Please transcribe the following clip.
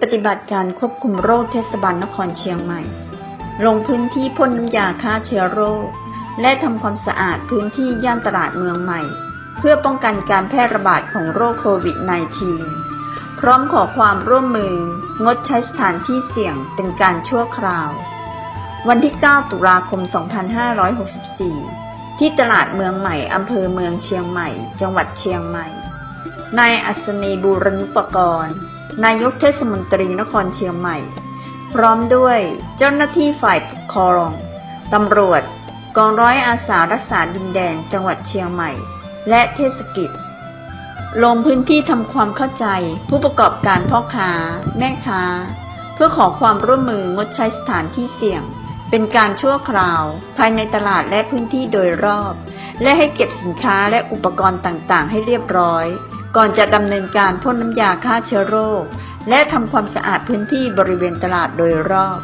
ปฏิบัติการควบคุมโรคเทศบาลนครเชียงใหม่ ลงพื้นที่พ่นน้ำยาฆ่าเชื้อโรค และทำความสะอาดพื้นที่ย่านตลาดเมืองใหม่ เพื่อป้องกันการแพร่ระบาดของโรคโควิด -19 พร้อมขอความร่วมมืองดใช้สถานที่เสี่ยงเป็นการชั่วคราว วันที่ 9 ตุลาคม 2564 ที่ตลาดเมืองใหม่อำเภอเมืองเชียงใหม่ จังหวัดเชียงใหม่นายอัศนีบูรณุปกรณ์ นายกเทศมนตรีนครเชียงใหม่ พร้อมด้วยเจ้าหน้าที่ฝ่ายปกครองตำรวจ กองร้อยอาสารักษาดินแดนจังหวัดเชียงใหม่ และเทศกิจ ลงพื้นที่ทำความเข้าใจผู้ประกอบการพ่อค้า แม่ค้า เพื่อขอความร่วมมืองดใช้สถานที่เสี่ยง เป็นการชั่วคราว ภายในตลาดและพื้นที่โดยรอบ และให้เก็บสินค้าและอุปกรณ์ต่างๆ ให้เรียบร้อย ก่อนจะดำเนินการพ่นน้ำยาฆ่าเชื้อโรค และทำความสะอาดพื้นที่บริเวณตลาดโดยรอบ